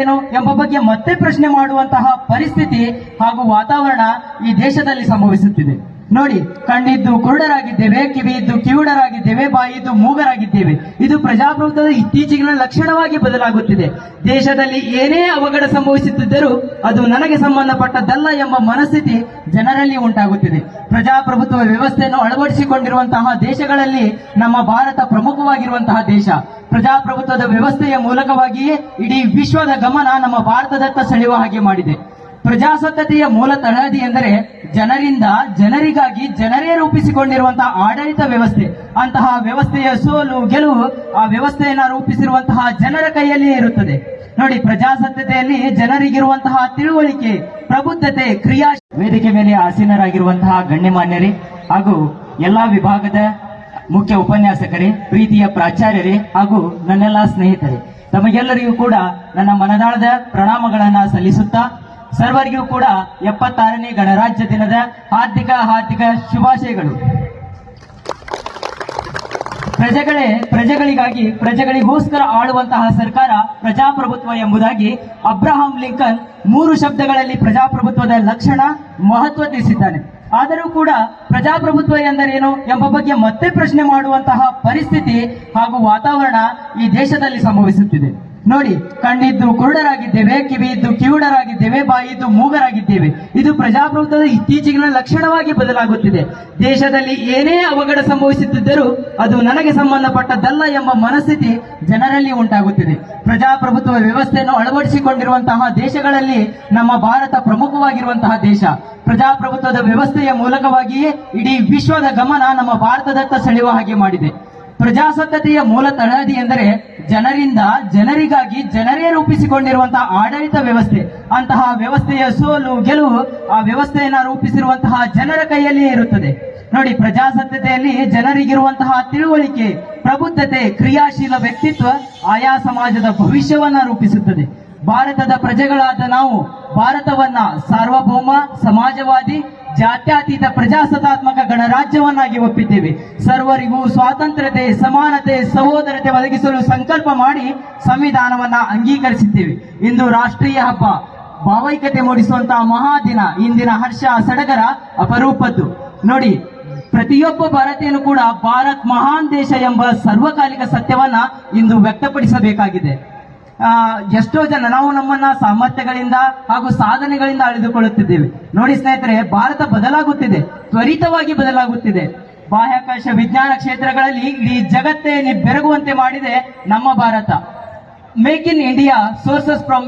ಏನು ಎಂಬ ಬಗ್ಗೆ ಮತ್ತೆ ಪ್ರಶ್ನೆ ಮಾಡುವಂತಹ ಪರಿಸ್ಥಿತಿ ಹಾಗೂ ವಾತಾವರಣ ಈ ದೇಶದಲ್ಲಿ ಸಂಭವಿಸುತ್ತಿದೆ. ನೋಡಿ, ಕಣ್ಣಿದ್ದು ಕುರುಡರಾಗಿದ್ದೇವೆ, ಕಿವಿಯಿದ್ದು ಕಿವುಡರಾಗಿದ್ದೇವೆ ಬಾಯಿದ್ದು ಮೂಗರಾಗಿದ್ದೇವೆ. ಇದು ಪ್ರಜಾಪ್ರಭುತ್ವದ ಇತ್ತೀಚಿನ ಲಕ್ಷಣವಾಗಿ ಬದಲಾಗುತ್ತಿದೆ. ದೇಶದಲ್ಲಿ ಏನೇ ಅವಘಡ ಸಂಭವಿಸುತ್ತಿದ್ದರೂ ಅದು ನನಗೆ ಸಂಬಂಧಪಟ್ಟದ್ದಲ್ಲ ಎಂಬ ಮನಸ್ಥಿತಿ ಜನರಲ್ಲಿ ಉಂಟಾಗುತ್ತಿದೆ. ಪ್ರಜಾಪ್ರಭುತ್ವ ವ್ಯವಸ್ಥೆಯನ್ನು ಅಳವಡಿಸಿಕೊಂಡಿರುವಂತಹ ದೇಶಗಳಲ್ಲಿ ನಮ್ಮ ಭಾರತ ಪ್ರಮುಖವಾಗಿರುವಂತಹ ದೇಶ. ಪ್ರಜಾಪ್ರಭುತ್ವದ ವ್ಯವಸ್ಥೆಯ ಮೂಲಕವಾಗಿಯೇ ಇಡೀ ವಿಶ್ವದ ಗಮನ ನಮ್ಮ ಭಾರತದತ್ತ ಸೆಳೆಯುವ ಹಾಗೆ ಮಾಡಿದೆ. ಪ್ರಜಾಸತ್ತತೆಯ ಮೂಲ ತಳಹದಿ ಎಂದರೆ ಜನರಿಂದ ಜನರಿಗಾಗಿ ಜನರೇ ರೂಪಿಸಿಕೊಂಡಿರುವಂತಹ ಆಡಳಿತ ವ್ಯವಸ್ಥೆ, ಅಂತಹ ವ್ಯವಸ್ಥೆಯ ಸೋಲು ಗೆಲುವು ಆ ವ್ಯವಸ್ಥೆಯನ್ನ ರೂಪಿಸಿರುವಂತಹ ಜನರ ಕೈಯಲ್ಲಿಯೇ ಇರುತ್ತದೆ. ನೋಡಿ ಪ್ರಜಾಸತ್ತತೆಯಲ್ಲಿ ಜನರಿಗಿರುವಂತಹ ತಿಳುವಳಿಕೆ, ಪ್ರಬುದ್ಧತೆ, ಕ್ರಿಯಾ ವೇದಿಕೆ ಮೇಲೆ ಆಸೀನರಾಗಿರುವಂತಹ ಗಣ್ಯಮಾನ್ಯರೇ ಹಾಗೂ ಎಲ್ಲಾ ವಿಭಾಗದ ಮುಖ್ಯ ಉಪನ್ಯಾಸಕರೇ, ಪ್ರೀತಿಯ ಪ್ರಾಚಾರ್ಯರೇ ಹಾಗೂ ನನ್ನೆಲ್ಲಾ ಸ್ನೇಹಿತರೇ, ತಮಗೆಲ್ಲರಿಗೂ ಕೂಡ ನನ್ನ ಮನದಾಳದ ಪ್ರಣಾಮಗಳನ್ನ ಸಲ್ಲಿಸುತ್ತಾ ಸರ್ವರಿಗೂ ಕೂಡ ಎಪ್ಪತ್ತಾರನೇ ಗಣರಾಜ್ಯ ದಿನದ ಹಾರ್ದಿಕ ಹಾರ್ದಿಕ ಶುಭಾಶಯಗಳು. ಪ್ರಜೆಗಳೇ, ಪ್ರಜೆಗಳಿಗಾಗಿ, ಪ್ರಜೆಗಳಿಗೋಸ್ಕರ ಆಳುವಂತಹ ಸರ್ಕಾರ ಪ್ರಜಾಪ್ರಭುತ್ವ ಎಂಬುದಾಗಿ ಅಬ್ರಹಾಂ ಲಿಂಕನ್ ಮೂರು ಶಬ್ದಗಳಲ್ಲಿ ಪ್ರಜಾಪ್ರಭುತ್ವದ ಲಕ್ಷಣ ಮಹತ್ವ ತಿಳಿಸಿದ್ದಾನೆ. ಆದರೂ ಕೂಡ ಪ್ರಜಾಪ್ರಭುತ್ವ ಎಂದರೇನು ಎಂಬ ಬಗ್ಗೆ ಮತ್ತೆ ಪ್ರಶ್ನೆ ಮಾಡುವಂತಹ ಪರಿಸ್ಥಿತಿ ಹಾಗೂ ವಾತಾವರಣ ಈ ದೇಶದಲ್ಲಿ ಸಂಭವಿಸುತ್ತಿದೆ. ನೋಡಿ, ಕಣ್ಣಿದ್ದು ಕುರುಡರಾಗಿದ್ದೇವೆ, ಕಿವಿಯಿದ್ದು ಕಿವುಡರಾಗಿದ್ದೇವೆ ಬಾಯಿದ್ದು ಮೂಗರಾಗಿದ್ದೇವೆ. ಇದು ಪ್ರಜಾಪ್ರಭುತ್ವದ ಇತ್ತೀಚಿನ ಲಕ್ಷಣವಾಗಿ ಬದಲಾಗುತ್ತಿದೆ. ದೇಶದಲ್ಲಿ ಏನೇ ಅವಘಡ ಸಂಭವಿಸುತ್ತಿದ್ದರೂ ಅದು ನನಗೆ ಸಂಬಂಧಪಟ್ಟದ್ದಲ್ಲ ಎಂಬ ಮನಸ್ಥಿತಿ ಜನರಲ್ಲಿ ಉಂಟಾಗುತ್ತಿದೆ. ಪ್ರಜಾಪ್ರಭುತ್ವ ವ್ಯವಸ್ಥೆಯನ್ನು ಅಳವಡಿಸಿಕೊಂಡಿರುವಂತಹ ದೇಶಗಳಲ್ಲಿ ನಮ್ಮ ಭಾರತ ಪ್ರಮುಖವಾಗಿರುವಂತಹ ದೇಶ. ಪ್ರಜಾಪ್ರಭುತ್ವದ ವ್ಯವಸ್ಥೆಯ ಮೂಲಕವಾಗಿಯೇ ಇಡೀ ವಿಶ್ವದ ಗಮನ ನಮ್ಮ ಭಾರತದತ್ತ ಸೆಳೆಯುವ ಹಾಗೆ ಮಾಡಿದೆ. ಪ್ರಜಾಸತ್ತತೆಯ ಮೂಲ ತಳಹದಿ ಎಂದರೆ ಜನರಿಂದ ಜನರಿಗಾಗಿ ಜನರೇ ರೂಪಿಸಿಕೊಂಡಿರುವಂತಹ ಆಡಳಿತ ವ್ಯವಸ್ಥೆ, ಅಂತಹ ವ್ಯವಸ್ಥೆಯ ಸೋಲು ಗೆಲುವು ಆ ವ್ಯವಸ್ಥೆಯನ್ನ ರೂಪಿಸಿರುವಂತಹ ಜನರ ಕೈಯಲ್ಲಿಯೇ ಇರುತ್ತದೆ. ನೋಡಿ ಪ್ರಜಾಸತ್ತತೆಯಲ್ಲಿ ಜನರಿಗಿರುವಂತಹ ತಿಳುವಳಿಕೆ, ಪ್ರಬುದ್ಧತೆ, ಕ್ರಿಯಾಶೀಲ ವ್ಯಕ್ತಿತ್ವ ಆಯಾ ಸಮಾಜದ ಭವಿಷ್ಯವನ್ನ ರೂಪಿಸುತ್ತದೆ. ಭಾರತದ ಪ್ರಜೆಗಳಾದ ನಾವು ಭಾರತವನ್ನ ಸಾರ್ವಭೌಮ, ಸಮಾಜವಾದಿ ಜಾತ್ಯತೀತ ಪ್ರಜಾಸತ್ತಾತ್ಮಕ ಗಣರಾಜ್ಯವನ್ನಾಗಿ ಒಪ್ಪಿದ್ದೇವೆ. ಸರ್ವರಿಗೂ ಸ್ವಾತಂತ್ರ್ಯತೆ, ಸಮಾನತೆ, ಸಹೋದರತೆ ಒದಗಿಸಲು ಸಂಕಲ್ಪ ಮಾಡಿ ಸಂವಿಧಾನವನ್ನ ಅಂಗೀಕರಿಸಿದ್ದೇವೆ. ಇಂದು ರಾಷ್ಟ್ರೀಯ ಹಬ್ಬ. ಭಾವೈಕ್ಯತೆ ಮೂಡಿಸುವಂತಹ ಮಹಾದಿನ. ಇಂದಿನ ಹರ್ಷ ಸಡಗರ ಅಪರೂಪದ್ದು. ನೋಡಿ, ಪ್ರತಿಯೊಬ್ಬ ಭಾರತೀಯನು ಕೂಡ ಭಾರತ್ ಮಹಾನ್ ದೇಶ ಎಂಬ ಸರ್ವಕಾಲಿಕ ಸತ್ಯವನ್ನ ಇಂದು ವ್ಯಕ್ತಪಡಿಸಬೇಕಾಗಿದೆ. ಎಷ್ಟೋ ಜನ ನಾವು ನಮ್ಮನ್ನ ಸಾಮರ್ಥ್ಯಗಳಿಂದ ಹಾಗೂ ಸಾಧನೆಗಳಿಂದ ಅಳೆದುಕೊಳ್ಳುತ್ತಿದ್ದೇವೆ. ನೋಡಿ ಸ್ನೇಹಿತರೆ, ಭಾರತ ಬದಲಾಗುತ್ತಿದೆ. ತ್ವರಿತವಾಗಿ ಬದಲಾಗುತ್ತಿದೆ. ಬಾಹ್ಯಾಕಾಶ ವಿಜ್ಞಾನ ಕ್ಷೇತ್ರಗಳಲ್ಲಿ ಇಡೀ ಜಗತ್ತೇ ಬೆರಗುವಂತೆ ಮಾಡಿದೆ ನಮ್ಮ Bharat. Make in India sources from